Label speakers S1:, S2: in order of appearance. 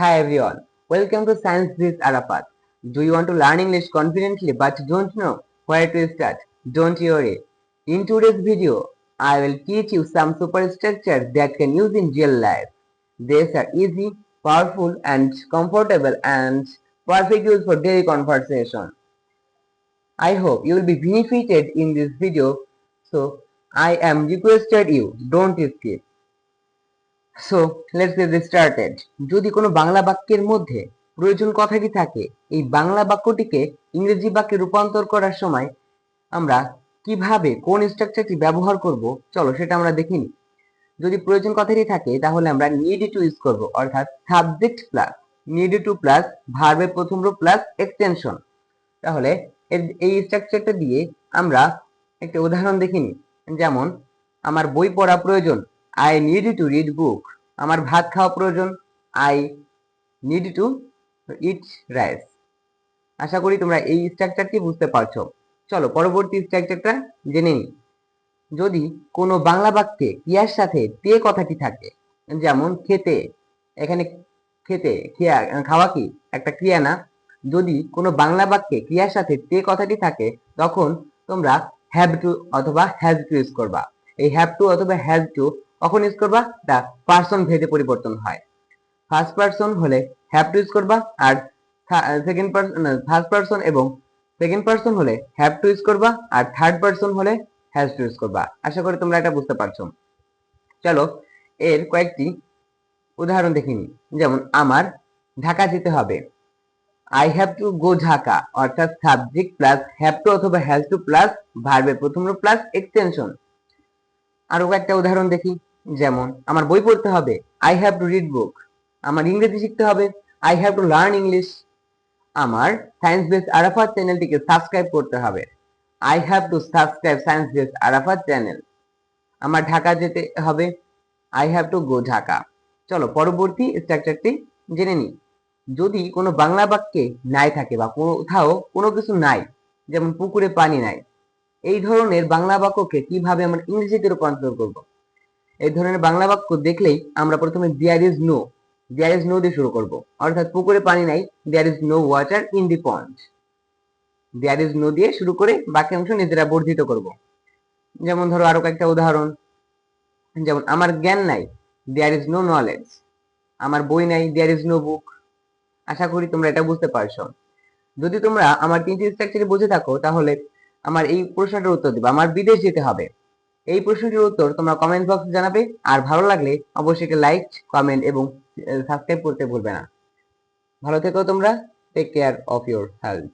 S1: Hi everyone, welcome to Science Biz Arafat. Do you want to learn English confidently but don't know where to start? Don't worry. In today's video, I will teach you some superstructures that can use in real life. These are easy, powerful and comfortable and perfect use for daily conversation. I hope you will be benefited in this video. So I am requested you don't skip. So let's get started যদি কোনো বাংলা বাক্যের মধ্যে প্রয়োজন কথাটি থাকে, এই বাংলা বাক্যটিকে ইংরেজি বাক্যে রূপান্তর করার সময় আমরা কীভাবে, কোন স্ট্রাকচারটি ব্যবহার করব, চলো সেটা আমরা দেখিনি যদি প্রয়োজন কথাটি থাকে, তাহলে আমরা নিড টু ইউজ করব, অর্থাৎ subject plus need to plus ভার্বের প্রথম রূপ প্লাস এক্সটেনশন তাহলে এই স্ট্রাকচারটা দিয়ে আমরা একটা উদাহরণ দেখিনি যেমন, আমার বই পড়া প্রয়োজন I need to read book আমার ভাত খাওয়া প্রয়োজন। I need to eat rice আশা করি তোমরা এই স্ট্রাকচারটি বুঝতে পারছ। চলো, পরবর্তী স্ট্রাকচারটা জেনে নিই। যদি কোনো বাংলা বাক্যে ক্রিয়ার সাথে তে কথাটি থাকে, যেমন খেতে, এখানে খেতে, খেয়া, খাওয়া কি? একটা ক্রিয়া না। যদি কোনো বাংলা বাক্যে ক্রিয়ার সাথে তে কথাটি থাকে, তখন তোমরা হ্যাভ টু অথবা হ্যাজ টু ইউজ করবা। এই হ্যাভ টু অথবা হ্যাজ টু কখন ইউজ করবা? তা পার্সন ভেদে পরিবর্তন হয়। ফার্স্ট পার্সন হলে হ্যাভ টু ইউজ করবা আর সেকেন্ড পার্সন ফার্স্ট পার্সন এবং সেকেন্ড পার্সন হলে হ্যাভ টু ইউজ করবা আর থার্ড পার্সন হলে হ্যাজ টু ইউজ করবা। আশা করি তোমরা এটা বুঝতে পারছ। চলো, এর কয়েকটি উদাহরণ দেখিনি যেমন, আমার ঢাকা যেতে হবে। I have to go Dhaka অর্থাৎ সাবজেক্ট প্লাস হ্যাভ টু অথবা হ্যাজ টু প্লাস ভার্বের প্রথম প্লাস এক্সটেনশন আরও একটা উদাহরণ দেখি। যেমন, আমার বই পড়তে হবে I have to read book আমার ইংরেজি শিখতে হবে I have to learn English আমার সায়েন্স বেস আরাফাত চ্যানেলটিকে সাবস্ক্রাইব করতে হবে I have to subscribe science base Arafat channel আমার ঢাকা যেতে হবে I have to go Dhaka চলো, পরবর্তী স্ট্রাকচারটি জেনে নিই। যদি কোনো বাংলা বাক্যে নাই থাকে বা কোথাও কোনো কিছু নাই, যেমন পুকুরে পানি নাই, এই ধরনের বাংলা বাক্যকে কীভাবে আমরা ইংরেজিতে রূপান্তর করব? এই ধরনের বাংলা বাক্য দেখলেই আমরা প্রথমে there is no there is no দিয়ে শুরু করব। অর্থাৎ পুকুরে পানি নাই there is no water in the pond there is no দিয়ে শুরু করে বাকি অংশ নিজেরা বর্ধিত করব। যেমন ধরো আরও কয়েকটা উদাহরণ। যেমন, আমার জ্ঞান নাই দেয়ার ইজ নো নলেজ আমার বই নাই দেয়ার ইজ নো বুক আশা করি তোমরা এটা বুঝতে পারছ। যদি তোমরা আমার তিনটি স্ট্রাকচারে বুঝে থাকো, তাহলে আমার এই প্রশ্নটার উত্তর দিবে, আমার বিদেশ যেতে হবে এই প্রশ্নটির উত্তর তোমরা কমেন্ট বক্সে জানাবে। আর ভালো লাগলে অবশ্যই লাইক কমেন্ট এবং সাবস্ক্রাইব করতে ভুলবে না। ভালো থেকো তোমরা। Take care of your health